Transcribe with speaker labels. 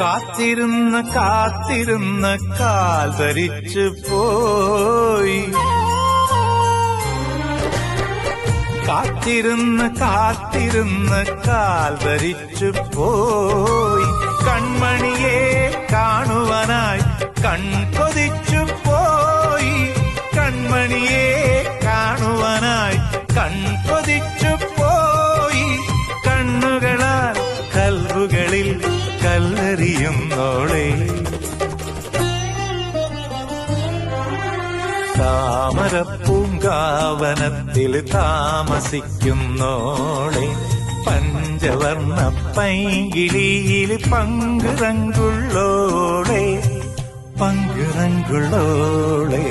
Speaker 1: കാത്തിരുന്ന് കാത്തിരുന്ന് കാൽ ധരിച്ചു പോയി. കാത്തിരുന്ന് കാത്തിരുന്ന് കാൽ ധരിച്ചു പോയി. കൺമണിയെ കാണുവാനായി കൺകൊതിച്ചു പോയി. കൺമണിയെ കാണുവാനായി കൺകൊതിച്ചു പോയി. കണ്ണുകളാൽ കൽവുകളിൽ കല്ലെറിയുന്നോളെ താമരപ്പൂങ്കാവനത്തിൽ താമസിക്കുന്നോളെ പഞ്ചവർണ പൈകിളിയിൽ പങ്കുറങ്കുള്ളോളെ പങ്കുറങ്കുള്ളോളെ